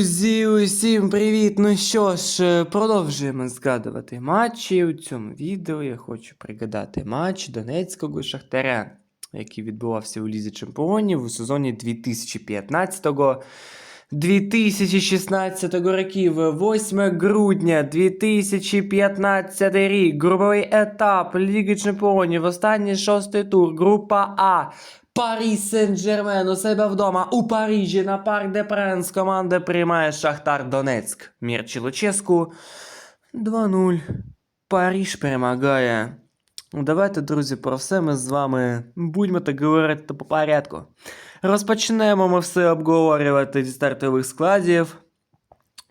Друзі, усім привіт! Ну що ж, е, продовжуємо згадувати матчі. У цьому відео я хочу пригадати матч Донецького Шахтаря, який відбувався у Лізі Чемпіонів у сезоні 2015 2016 років, 8 грудня 2015 рік, груповий етап Ліги Чемпіонів, останній шостий тур, група А. Парі Сен-Джермен у себе вдома у Парижі на Парк де Пренс команда приймає Шахтар Донецьк. Мірчі Луческу 2-0. Париж перемагає. Ну, Давайте, друзі, про все ми з вами будьмо так говорити по порядку. Розпочнемо ми все обговорювати зі стартових складів.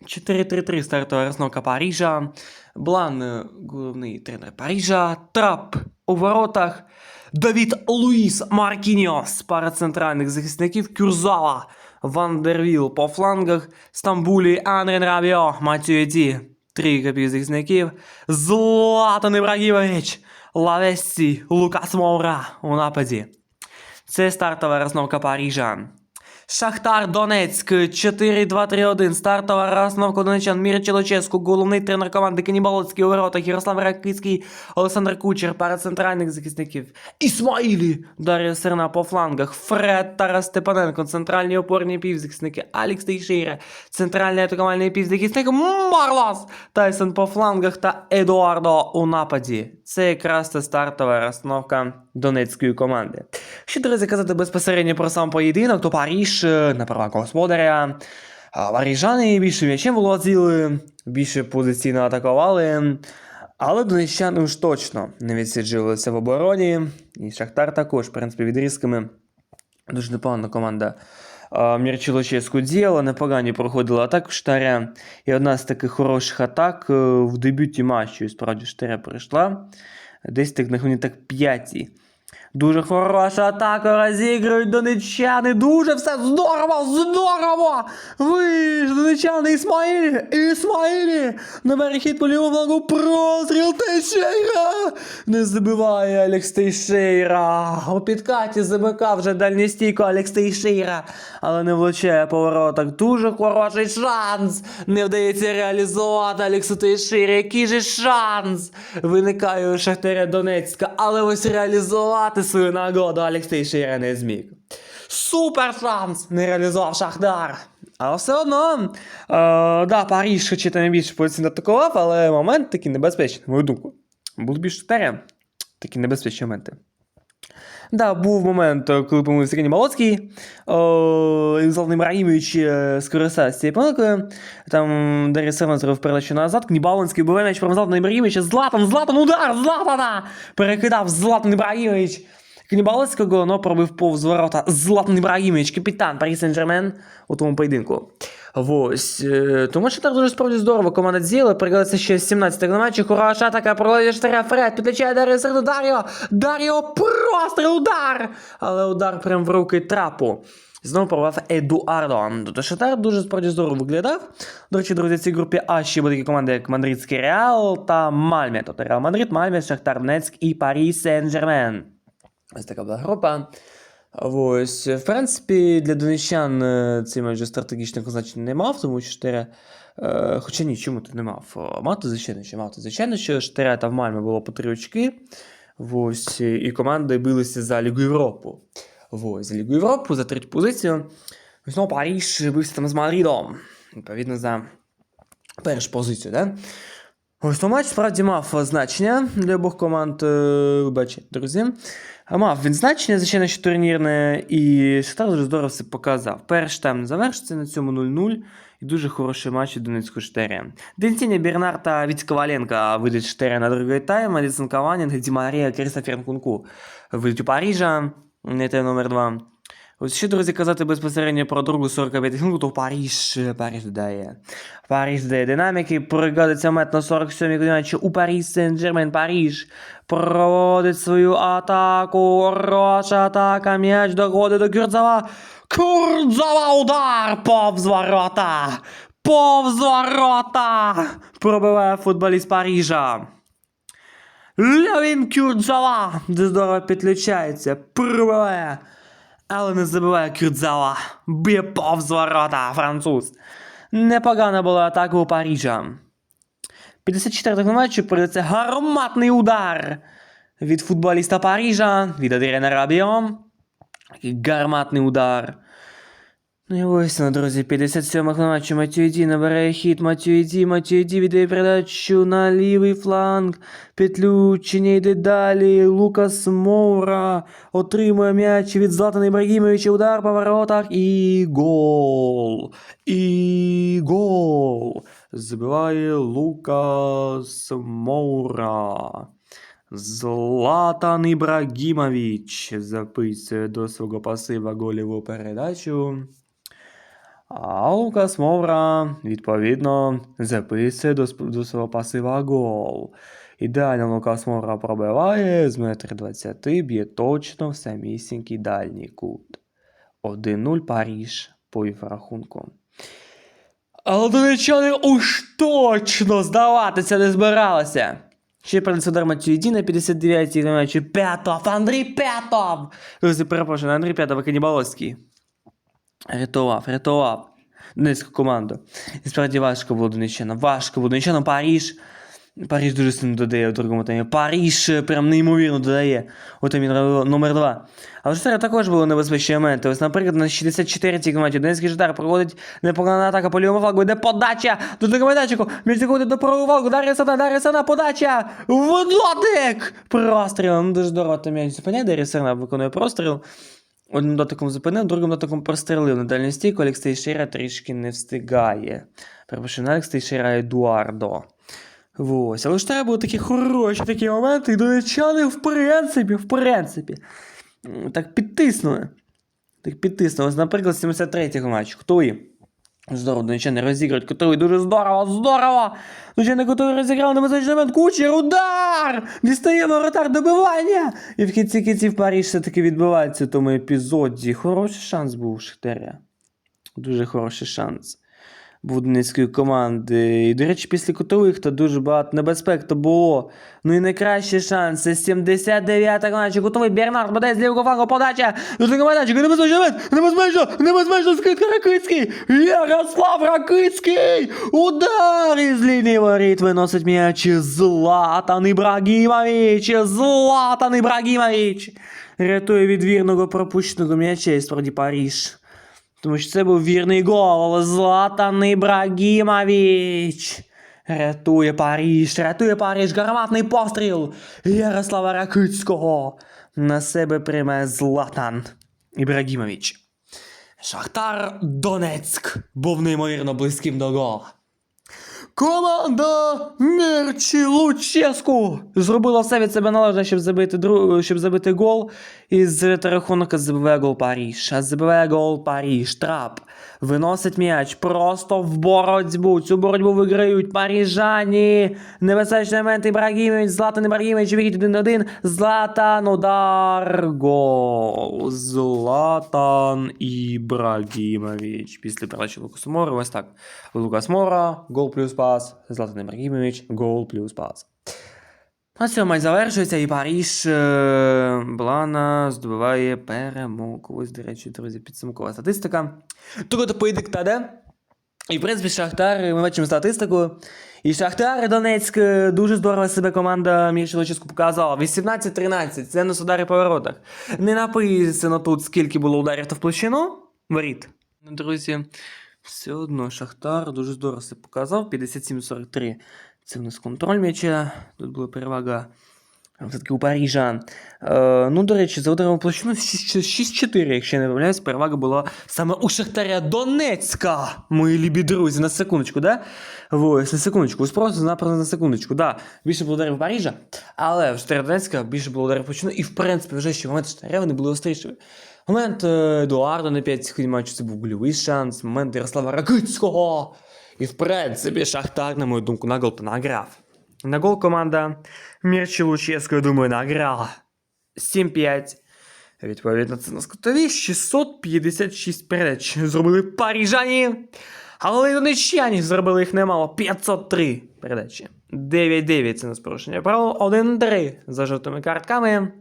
4-3-3 стартова розновка Парижа. Блан, е, головний тренер Парижа. Трап у воротах. Давід Луїс Маркіньос, пара центральних захисників Кюрзала, Вандервіл по флангах, Стамбулі, Анрен Рабіо, Матюєді, трійка півзахисників, Златан Ібрагімович, Лавесі, Лукас Мовра у нападі. Це стартова розновка Парижа. Шахтар Донецьк 4-2-3-1. Стартова розновка донечан Мір Челоческу, головний тренер команди Канібалоцький у воротах Ярослав Ракицький, Олександр Кучер, пара центральних захисників. Ісмаїлі, Дар'я Серна по флангах, Фред Тарас Степаненко, центральні опорні півзахисники, Алікс Тейшейра, центральний атакувальний півзахисник Марлас, Тайсон по флангах та Едуардо у нападі. Це якраз та стартова розстановка донецької команди. Що друзі казати безпосередньо про сам поєдинок, то Паріж е, на правах господаря. А Парижани більше м'ячем володіли, більше позиційно атакували. Але донеччани ж точно не відсиджувалися в обороні. І Шахтар також, в принципі, відрізками. Дуже непогана команда Мірчилоческу діяла, непогані проходила атаку Штаря. І одна з таких хороших атак е, в дебюті матчу, і справді Штаря прийшла. Десь так на так п'ятій. Дуже хороша атака розігрують донеччани. Дуже все здорово, здорово! Ви ж донеччани Ісмаїлі! Ісмаїлі! На перехід по лівому флангу простріл Тейшейра! Не забиває Алекс Тейшейра. У підкаті замикав вже дальню стійку Алекс Тейшейра, але не влучає поворотах. Дуже хороший шанс! Не вдається реалізувати Алексу Тейшейрі. Який же шанс! Виникає у Шахтаря Донецька, але ось реалізувати свою нагоду Алекс Тейшейра не зміг. Супер шанс! Не реалізував Шахдар. Але все одно, е, да, Паріж хоч і найбільше позиційно атакував, але момент такий небезпечний, на мою думку. Був більш Шахтаря. Такі небезпечні моменти. Да, був момент, е, коли помилився Сергій Молоцький, о, і Златан Ібрагімович е, скористався цією помилкою. Там Дар'я Сема зробив передачу назад, Кнібалинський був м'яч про Златана Ібрагімовича, Златан, Златан, удар, Златана! Перекидав Златан Ібрагімович. Кнібалинського, но пробив повз ворота Златан Ібрагімович, капітан Парі Сен-Жермен у тому поєдинку. Ось. е, Тому що так дуже справді здорово. Команда діяла, пригадується ще з 17 на матчі. Хороша атака, проводить штаря Фред, підлічає Дар'я Серду Дар'о. Дар'о простріл удар! Але удар прям в руки трапу. Знову пробував Едуардо. Тобто Шатар дуже справді здорово виглядав. До речі, друзі, в цій групі А ще були такі команди, як Мадридський Реал та Мальме. Тобто Реал Мадрид, Мальме, Шахтар Донецьк і Парі Сен-Жермен. Ось така була група. Ось, в принципі, для донеччан е, цей майже стратегічних значень не мав, тому що Штиря. Е, хоча ні, чому ти не мав? Е, Мав ти, звичайно, що мав ти, звичайно, що Штиря та в Мальмі було по три очки. Ось, і команди билися за Лігу Європу. Ось, за Лігу Європу, за третю позицію. Ось, ну, Паріж бився там з Мадридом. Відповідно, за першу позицію, да? Ось то матч справді мав значення для обох команд. е, бачите, друзі. Мав він значення, звичайно, що турнірне, і Шахтар дуже здорово все показав. Перший тайм завершиться на цьому 0-0. І дуже хороший матч у Донецького Штаря. Денціня Бернар та Віть Коваленко вийдуть Штаря на другий тайм, Алісон Каванінг, Ді Марія, Крістофер Нкунку вийдуть у Парижа, те номер 2. Ось ще, друзі, казати безпосередньо про другу 45 хвилин, то Паріж, Паріж дає. Паріж дає динаміки, пригодиться мет на 47-й годині у Паріж Сен-Жермен, Паріж проводить свою атаку, хороша атака, м'яч доходить до Кюрцова. Курдзова удар повз ворота! Повз ворота! Пробиває футболіст Парижа. Левін Кюрдзала, здорово підключається, пробиває. Але не забиває Кюрдзала. Б'є повз ворота француз. Непогана була атака у Парижа. 54-го матчу прийдеться гарматний удар від футболіста Парижа, від Адріана Рабіо. Гарматний удар. Ну і ось, ну, друзі, 57-го матчу Матюїді набирає хід Матюїді, Матюїді віддає передачу на лівий фланг. Петлючення йде далі. Лукас Моура отримує м'яч від Златана Ібрагімовича. Удар по воротах і гол. І гол. Забиває Лукас Моура. Златан Ібрагімович записує до свого пасива голіву передачу. А Лукас Мовра, відповідно, записує до, до свого пасива гол. Ідеально Лукас Мовра пробиває з метр 20, б'є точно в самісінький дальній кут. 1-0 Паріж по рахунку. Але донечани уж точно здаватися не збиралися. Ще прийдеться удар Матюїді на 59-й матчі. П'ятов, Андрій П'ятов! Перепрошую, Андрій П'ятов, Канібаловський. Рятував, рятував Донецьку команду. І справді важко було Донеччина. Важко було Донеччина. Паріж. Паріж дуже сильно додає в другому таймі. Паріж е, прям неймовірно додає. У таймі номер 2. Але ж також були небезпечні моменти. Ось, наприклад, на 64-й команді Донецький Житар проводить непогана атака по лівому флангу. Йде подача до другого. Між заходить до правого флангу. Дар'я Сана, подача. В дотик! Простріл. Ну дуже здорово там м'яч зупиняє. Дар'я Сана виконує простріл. Одним дотиком зупинив, другим дотиком прострелив на дальню стійку. Алекс Тейшера трішки не встигає. Перепрошую, на Алекс Тейшера, Едуардо. Ось, але ж треба були такі хороші такі моменти, і донечани, в принципі, в принципі, так підтиснули. Так підтиснули. Ось, наприклад, 73-го матчу. Хто Котові. Здорово, донечани розіграють котрий Дуже здорово, здорово! Донечани Котові розіграли на визначний момент. Кучер, удар! Дістає воротар добивання! І в кінці кінців Паріж все-таки відбивається в тому епізоді. Хороший шанс був у Шахтаря. Дуже хороший шанс. Був команди. І, до речі, після кутових то дуже багато небезпек то було. Ну і найкращий шанс. 79-та матчі. Кутовий Бернард буде з лівого флангу подача. До другого майданчика. Небезпечно, небезпечно, небезпечно, скидка Ракицький. Ярослав Ракицький. Удар із лінії воріт виносить м'яч. Златан Ібрагімович. Златан Ібрагімович. Рятує від вірного пропущеного м'яча і справді Паріж. Тому що це був вірний гол, Златан Ібрагімович. Рятує Паріж, рятує Паріж, гарматний постріл Ярослава Ракицького. На себе прийме Златан Ібрагімович. Шахтар Донецьк був неймовірно близьким до гола. Команда Мерчі Луческу зробила все від себе належне, щоб забити дру... щоб забити гол. І з рахунок забиває гол Паріж. А забиває гол Паріж. Трап. Виносить м'яч просто в боротьбу. Цю боротьбу виграють паріжані. Небезпечний момент Ібрагімович. Златан Ібрагімович. Вихід 1-1. Златан удар. Гол. Златан Ібрагімович. Після передачі Лукасу Мора. Ось так. Лукас Мора. Гол плюс пас. Златан Ібрагімович. Гол плюс пас. На цьому матч завершується, і Паріж е, Блана здобуває перемогу. Ось, до речі, друзі, підсумкова статистика. Тут поєдик таде. І, в принципі, Шахтар, ми бачимо статистику. І Шахтар Донецьк е, дуже здорово себе команда Мірчилочиску показала. 18-13, це на удари по воротах. Не написано тут, скільки було ударів та в площину. Воріт. Друзі, все одно Шахтар дуже здорово себе показав. 57-43. Це в нас контроль м'яча. Тут була перевага. Все-таки у Парижа. Е, ну, до речі, за ударом площину 6-4, якщо я не помиляюсь, перевага була саме у Шахтаря Донецька. Мої любі друзі, на секундочку, да? Ось, на секундочку, ось просто напросто на секундочку, да. Більше було ударів Парижа, але в Шахтаря Донецька більше було ударів площину, і в принципі вже ще момент Шахтаря вони були острішими. Момент е, Едуарда на 5 секунд матчу це був гольовий шанс, момент Ярослава Ракицького. І в принципі, Шахтар, на мою думку, на гол награв. На гол команда Мірчі Луческо, я думаю, награла. 7-5. Відповідно, це на скотові 656 передач зробили парижані. Але донеччані зробили їх немало. 503 передачі. 9-9 це у нас порушення правил. 1-3 за жовтими картками.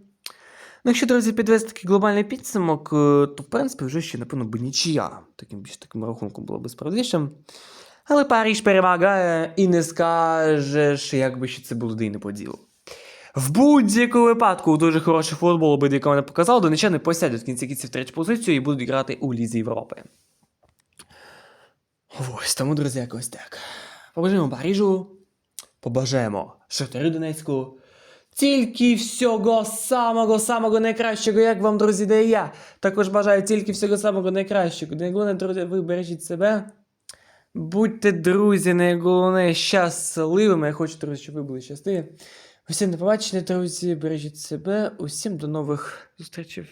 Ну, якщо, друзі, підвести такий глобальний підсумок, е, то в принципі вже ще, напевно, би нічия. Таким більш таким рахунком було би справедливішим. Але Паріж перемагає і не скажеш, якби ще це було і не по. В будь-якому випадку дуже хороший футбол обидві команди показали, донечани посядуть в кінці кінців третю позицію і будуть грати у Лізі Європи. Ось тому, друзі, якось так. Побажаємо Парижу, побажаємо Шахтарю Донецьку. Тільки всього самого самого найкращого, як вам, друзі, де я. Також бажаю тільки всього самого найкращого. Найголовніше, друзі, ви бережіть себе. Будьте, друзі, найголовніше щасливими. Я хочу, друзі, щоб ви були щасливі. Усім до побачення, друзі. Бережіть себе. Усім до нових зустрічей.